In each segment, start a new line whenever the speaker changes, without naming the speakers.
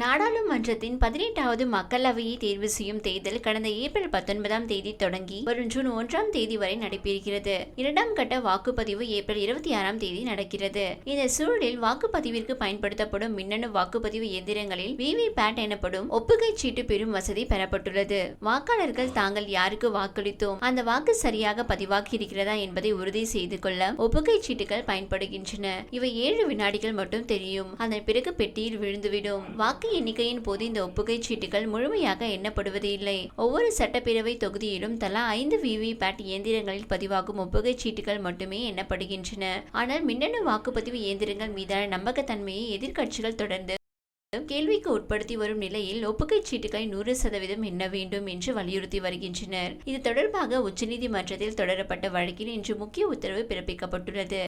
நாடாளுமன்றத்தின் பதினெட்டாவது மக்களவையை தேர்வு செய்யும் தேர்தல் கடந்த ஏப்ரல் பத்தொன்பதாம் தேதி தொடங்கி வரும் ஜூன் ஒன்றாம் தேதி வரை நடைபெறுகிறது. இரண்டாம் கட்ட வாக்குப்பதிவு ஏப்ரல் இருபத்தி ஆறாம் தேதி நடக்கிறது. இந்த சூழலில் வாக்குப்பதிவிற்கு பயன்படுத்தப்படும் மின்னணு வாக்குப்பதிவு இயந்திரங்களில் விவி பேட் எனப்படும் ஒப்புகை சீட்டு பெறும் வசதி பெறப்பட்டுள்ளது. வாக்காளர்கள் தாங்கள் யாருக்கு வாக்களித்தோம்? அந்த வாக்கு சரியாக பதிவாகி இருக்கிறதா என்பதை உறுதி செய்து கொள்ள ஒப்புகை சீட்டுகள் பயன்படுகின்றன. இவை ஏழு வினாடிகள் மட்டும் தெரியும். அதன் பிறகு பெட்டியில் விழுந்துவிடும். வாக்கு எண்ணிக்கையின் போது இந்த ஒப்புகை சீட்டுகள் முழுமையாக எண்ணப்படுவது இல்லை. ஒவ்வொரு சட்டப்பேரவை தொகுதியிலும் தலா ஐந்து விவிபேட் இயந்திரங்களில் பதிவாகும் ஒப்புகை சீட்டுகள் மட்டுமே எண்ணப்படுகின்றன. ஆனால் மின்னணு வாக்குப்பதிவு இயந்திரங்கள் மீதான நம்பகத்தன்மையை எதிர்க்கட்சிகள் தொடர்ந்து கேள்விக்கு உட்படுத்தி வரும் நிலையில் ஒப்புகை சீட்டுகளை நூறு சதவீதம் எண்ண வேண்டும் என்று வலியுறுத்தி வருகின்றனர். இது தொடர்பாக உச்சநீதிமன்றத்தில் தொடரப்பட்ட வழக்கில் இன்று முக்கிய உத்தரவு பிறப்பிக்கப்பட்டுள்ளது.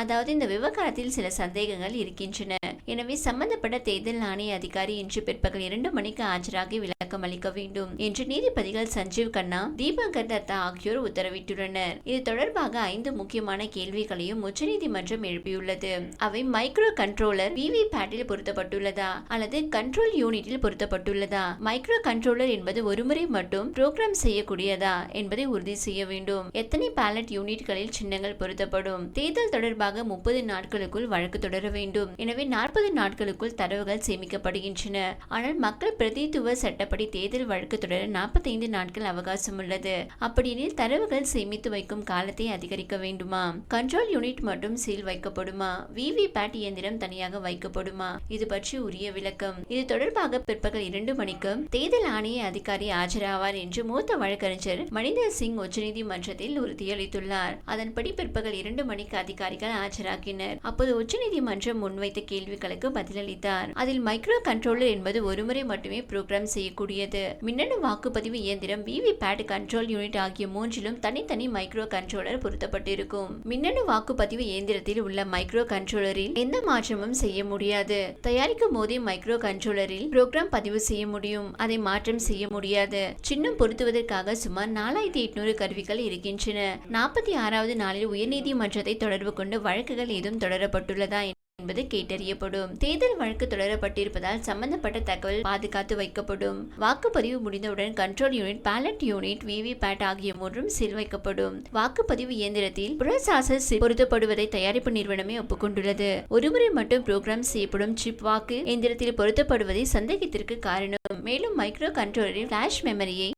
அதாவது இந்த விவகாரத்தில் சில சந்தேகங்கள் இருக்கின்றன. எனவே சம்பந்தப்பட்ட தேர்தல் ஆணைய அதிகாரி இன்று பிற்பகல் இரண்டு மணிக்கு ஆஜராகி விளக்கம் அளிக்க வேண்டும் என்று நீதிபதிகள் சஞ்சீவ் கண்ணா தீபங்கர் தத்தா ஆகியோர் உத்தரவிட்டுள்ளனர். இது தொடர்பாக ஐந்து முக்கியமான கேள்விகளையும் உச்சநீதிமன்றம் எழுப்பியுள்ளது. அவை மைக்ரோ கண்ட்ரோலர் விவி பேட்டில் பொருத்தப்பட்டுள்ளதா அல்லது கண்ட்ரோல் யூனிட்டில் பொருத்தப்பட்டுள்ளதா? மைக்ரோ கண்ட்ரோலர் என்பது ஒருமுறை மட்டும் ப்ரோக்ராம் செய்யக்கூடியதா என்பதை உறுதி செய்ய வேண்டும். எத்தனை பேலட் யூனிட்களில் சின்னங்கள் பொருத்தப்படும்? தேர்தல் தொடர்பாக முப்பது நாட்களுக்குள் வழக்கு தொடர வேண்டும். எனவே நாற்பது நாட்களுக்குள் தரவுகள் சேமிக்கப்படுகின்றன. ஆனால் மக்கள் பிரதித்துவ சட்டப்படி தேர்தல் வழக்கு தொடர நாற்பத்தைந்து நாட்கள் அவகாசம் உள்ளது. அப்படியெனில் தரவுகள் சேமித்து வைக்கும் காலத்தை அதிகரிக்க வேண்டுமா? கண்ட்ரோல் யூனிட் மட்டும் சீல் வைக்கப்படுமா? விவி பேட் இயந்திரம் தனியாக வைக்கப்படுமா? இது பற்றி உரிய விளக்கம். இது தொடர்பாக பிற்பகல் இரண்டு மணிக்கு தேர்தல் ஆணைய அதிகாரி ஆஜராவார் என்று மூத்த வழக்கறிஞர் மணிந்தர் சிங் உச்சநீதிமன்றத்தில் உறுதியளித்துள்ளார். அதன்படி பிற்பகல் இரண்டு மணிக்கு அதிகாரிகள் ஆஜராக்கினர் அப்போது உச்சநீதிமன்றம் முன்வைத்த கேள்விகளுக்கு பதிலளித்தார். அதில் மைக்ரோ கண்ட்ரோலர் என்பது ஒருமுறை மட்டுமே புரோகிராம் செய்யக்கூடியது. மின்னணு வாக்குப்பதிவு இயந்திரம் விவி பேட் கண்ட்ரோல் யூனிட் ஆகிய மூன்றிலும் தனித்தனி மைக்ரோ கண்ட்ரோலர் பொருத்தப்பட்டிருக்கும். மின்னணு வாக்குப்பதிவு இயந்திரத்தில் உள்ள மைக்ரோ கண்ட்ரோலரில் எந்த மாற்றமும் செய்ய முடியாது. தயாரிக்கும் போதே மைக்ரோ கண்ட்ரோலரில் புரோகிராம் பதிவு செய்ய முடியும். அதை மாற்றம் செய்ய முடியாது. சின்னம் பொருத்துவதற்காக சுமார் நாலாயிரத்தி எட்நூறு கருவிகள் இருக்கின்றன. நாற்பத்தி ஆறாவது நாளில் உயர்நீதிமன்றத்தை தொடர்பு கொண்டு வழக்குகள் ஏதும் தொடரப்பட்டுள்ளதா என்பது கேட்டறியப்படும். தேர்தல் வழக்கு தொடரப்பட்டிருப்பதால் சம்பந்தப்பட்ட தகவல் பாதுகாத்து வைக்கப்படும். வாக்குப்பதிவு முடிந்தவுடன் control unit ballot unit VVPAT ஆகிய மூன்றும் சீல் வைக்கப்படும். வாக்குப்பதிவு இயந்திரத்தில் புறசாசஸ் பொருத்தப்படுவதை தயாரிப்பு நிறுவனமே ஒப்புக்கொண்டுள்ளது. ஒருமுறை மட்டும் புரோகிராம் செய்யப்படும் சிப் வாக்கு இயந்திரத்தில் பொருத்தப்படுவதை சந்தேகத்திற்கு காரணம். மேலும் மைக்ரோ கண்ட்ரோலரின் ஃபிளாஷ் மெமரியை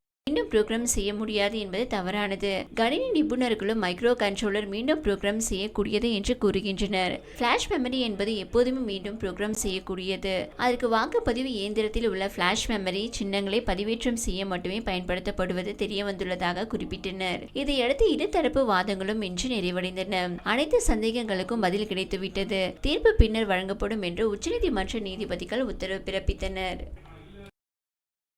ப்ரோக்ராம் செய்ய முடியாது என்பது தவறானது. கணினி நிபுணர்களும் மைக்ரோ கண்ட்ரோலர் மீண்டும் ப்ரோக்ராம் செய்யக்கூடியது என்று கூறுகின்றனர். ஃபிளாஷ் மெமரி என்பது எப்போதுமே மீண்டும் ப்ரோக்ராம் செய்யக்கூடியது. அதற்கு வாக்குப்பதிவு இயந்திரத்தில் உள்ள ஃபிளாஷ் மெமரி சின்னங்களை பதிவேற்றம் செய்ய மட்டுமே பயன்படுத்தப்படுவது தெரிய வந்துள்ளதாக குறிப்பிட்டனர். இதையடுத்து இருதரப்பு வாதங்களும் இன்று நிறைவடைந்தன. அனைத்து சந்தேகங்களுக்கும் பதில் கிடைத்துவிட்டது. தீர்ப்பு பின்னர் வழங்கப்படும் என்று உச்சநீதிமன்ற நீதிபதிகள் உத்தரவு பிறப்பித்தனர்.